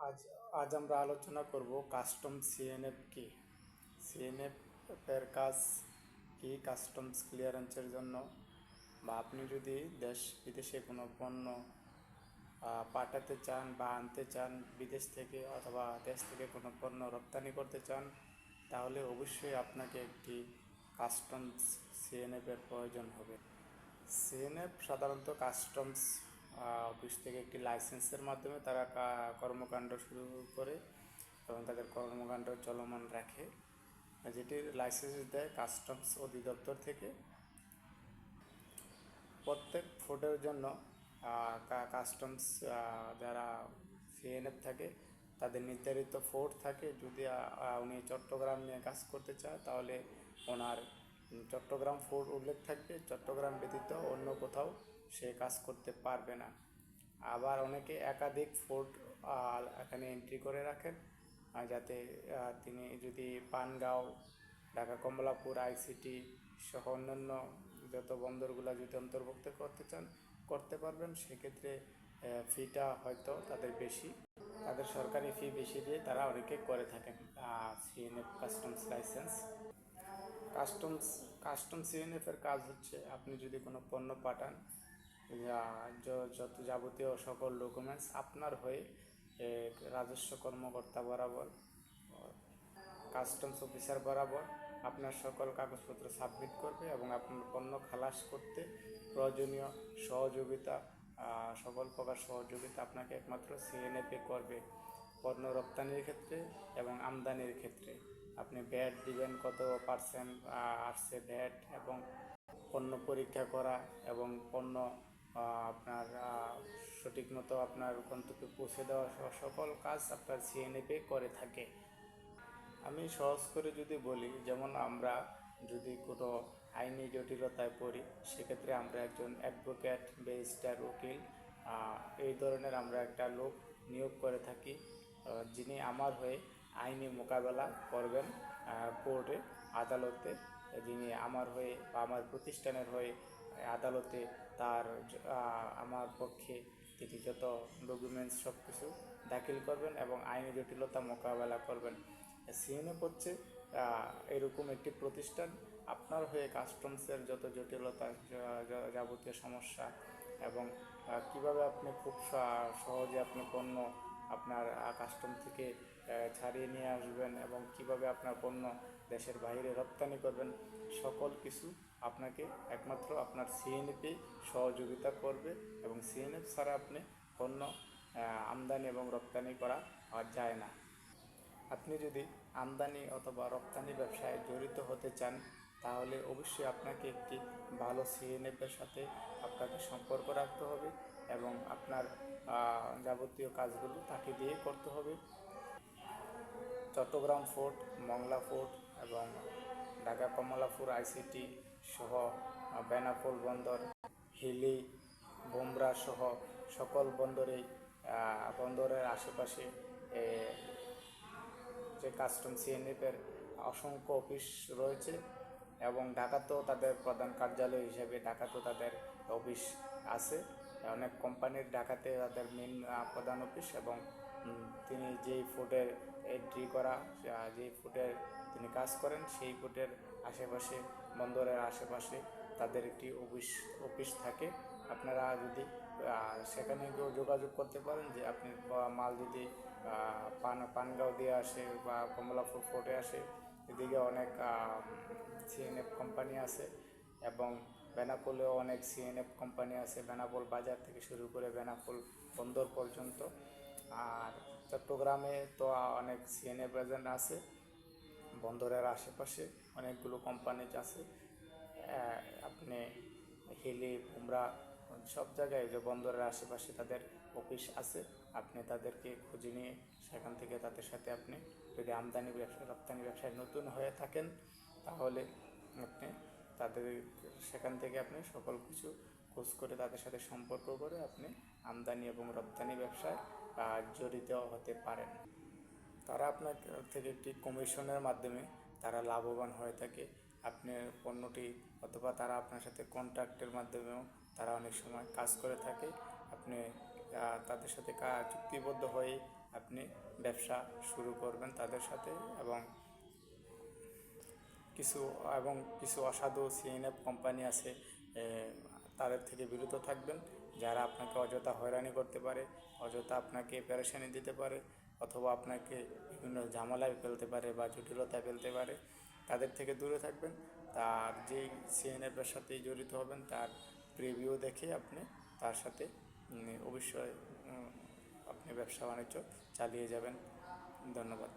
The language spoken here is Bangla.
আজ আজ আমরা আলোচনা করব কাস্টম সিএনএফ কি? সিএনএফ এর কাজ কি? কাস্টমস ক্লিয়ারেন্সের জন্য। বা আপনি যদি দেশ বিদেশে কোনো পণ্য পাঠাতে চান বা আনতে চান, বিদেশ থেকে অথবা দেশ থেকে কোনো পণ্য রপ্তানি করতে চান, তাহলে অবশ্যই আপনাকে একটি কাস্টমস সিএনএফ এর প্রয়োজন হবে। সিএনএফ সাধারণত কাস্টমস অফিস থেকে একটি লাইসেন্সের মাধ্যমে তারা কর্মকাণ্ড শুরু করে এবং তাদের কর্মকাণ্ড চলমান রাখে। যেটির লাইসেন্স দেয় কাস্টমস অধিদপ্তর থেকে। প্রত্যেক ফুডের জন্য কাস্টমস যারা সিএনএফ থাকে, তাদের নির্ধারিত ফোর্ট থাকে। যদি উনি চট্টগ্রাম নিয়ে কাজ করতে চায়, তাহলে ওনার চট্টগ্রাম ফোর্ট উল্লেখ থাকবে, চট্টগ্রাম ব্যতীত অন্য কোথাও সে কাজ করতে পারবে না। আবার অনেকে একাধিক ফোর্ট এখানে এন্ট্রি করে রাখেন যাতে তিনি যদি পানগাঁও, ঢাকা, কমলাপুর আইসিটি সহ অন্যান্য যত বন্দরগুলো যদি অন্তর্ভুক্ত করতে চান, করতে পারবেন, সেক্ষেত্রে ফিটা হয়তো তাদের বেশি। তাদের সরকারি ফি বেশি দিয়ে তারা অনেকে করে থাকেন CNF customs licence customs custom CNF এর কাজ হচ্ছে, আপনি যদি কোনো পণ্য পাঠান যত যাবতীয় সকল ডকুমেন্টস আপনার হয়ে রাজস্ব কর্মকর্তা বরাবর কাস্টমস অফিসার বরাবর আপনার সকল কাগজপত্র সাবমিট করবে এবং আপনার পণ্য খালাস করতে প্রয়োজনীয় সহযোগিতা সকল প্রকার সহযোগিতা আপনাকে একমাত্র সিএনএফে করবে, পণ্য রপ্তানির ক্ষেত্রে এবং আমদানির ক্ষেত্রে। আপনি ভ্যাট দিবেন কত পার্সেন্ট আসছে ভ্যাট এবং পণ্য পরীক্ষা করা এবং পণ্য আপনার সঠিক মতো আপনার গন্তব্যে পৌঁছে দেওয়া সকল কাজ আপনার সিএনএফে করে থাকে। আমি সহজ করে যদি বলি, যেমন আমরা যদি কোনো আইনি জটিলতায় পড়ি, সেক্ষেত্রে আমরা একজন অ্যাডভোকেট ব্যারিস্টার উকিল এই ধরনের আমরা একটা লোক নিয়োগ করে থাকি যিনি আমার হয়ে আইনি মোকাবেলা করবেন কোর্টে, আদালতে। যিনি আমার হয়ে বা আমার প্রতিষ্ঠানের হয়ে আদালতে তার আমার পক্ষে তিনি যত ডকুমেন্টস সব কিছু দাখিল করবেন এবং আইনি জটিলতা মোকাবেলা করবেন। সিএনএফ হচ্ছে এরকম একটি প্রতিষ্ঠান। আপনার হয়ে কাস্টমসের যত জটিলতা যাবতীয় সমস্যা এবং কীভাবে আপনি খুব সহজে আপনি পণ্য আপনার কাস্টম থেকে ছাড়িয়ে নিয়ে আসবেন এবং কীভাবে আপনার পণ্য দেশের বাইরে রপ্তানি করবেন, সকল কিছু আপনাকে একমাত্র আপনার সিএনএফে সহযোগিতা করবে এবং সিএনএফ ছাড়া আপনি পণ্য আমদানি এবং রপ্তানি করা যায় না। আপনি যদি আমদানি অথবা রপ্তানি ব্যবসায় জড়িত হতে চান, তাহলে অবশ্যই আপনাকে একটি ভালো সিএনএফের সাথে আপনাকে সম্পর্ক রাখতে হবে। এবং আপনার যাবতীয় কাজগুলো তাকে দিয়ে করতে হবে। চট্টগ্রাম ফোর্ট মংলা ফোর্ট এবং ঢাকা কমলাপুর আইসিটি সহ বেনাপোল বন্দর হিলি বোমরা সহ সকল বন্দরেই আহ, বন্দরের আশেপাশে যে কাস্টম সিএনএফের অসংখ্য অফিস রয়েছে এবং ঢাকাতেও তাদের প্রধান কার্যালয় হিসেবে ঢাকাতেও তাদের অফিস আছে। অনেক কোম্পানির ঢাকাতে তাদের মেন প্রধান অফিস এবং তিনি যেই ফুডের এন্ট্রি করা যেই ফুডের তিনি কাজ করেন, সেই ফুডের আশেপাশে, বন্দরের আশেপাশে তাদের একটি অফিস অফিস থাকে। আপনারা যদি সেখানে গিয়েও যোগাযোগ করতে পারেন যে আপনি মাল যদি পান, পানগাঁও দিয়ে আসে বা কমলাপুর ফোর্টে আসে, এদিকে অনেক সিএনএফ কোম্পানি আছে এবং বেনাপোলেও অনেক সিএনএফ কোম্পানি আছে, বেনাপোল বাজার থেকে শুরু করে বেনাপোল বন্দর পর্যন্ত। আর চট্টগ্রামে তো অনেক সিএনএফ এজেন্ট আছে, বন্দরের আশেপাশে অনেকগুলো কোম্পানি আছে। আপনি হিলি কুমড়া সব জায়গায় যে বন্দরের আশেপাশে তাদের অফিস আছে, আপনি তাদেরকে খুঁজে নিয়ে সেখান থেকে তাদের সাথে আপনি যদি আমদানি ব্যবসা, রপ্তানি ব্যবসায় নতুন হয়ে থাকেন, তাহলে আপনি তাদের সেখান থেকে আপনি সকল কিছু খোঁজ করে তাদের সাথে সম্পর্ক করে আপনি আমদানি এবং রপ্তানি ব্যবসায় জড়িত হতে পারেন। তারা আপনার থেকে একটি কমিশনের মাধ্যমে তারা লাভবান হয়ে থাকে। আপনি পণ্যটি অথবা তারা আপনার সাথে কন্ট্রাক্টের মাধ্যমেও তারা অনেক সময় কাজ করে থাকে। আপনি তাদের সাথে চুক্তিবদ্ধ হয়ে আপনি ব্যবসা শুরু করবেন তাদের সাথে এবং কিছু এবং কিছু অসাধু সিএনএফ কোম্পানি আছে তাদের থেকে বিরত থাকবেন। যারা আপনাকে অযথা হয়রানি করতে পারে, অযথা আপনাকে প্যারেশানি দিতে পারে, অথবা আপনাকে বিভিন্ন ঝামেলায় ফেলতে পারে বা জটিলতায় ফেলতে পারে, তাদের থেকে দূরে থাকবেন। তার যেই সিএনএফের সাথে জড়িত হবেন, তার প্রিভিউ দেখে আপনি, তার সাথে অবশ্যই আপনি ব্যবসা বাণিজ্য চালিয়ে যাবেন। ধন্যবাদ।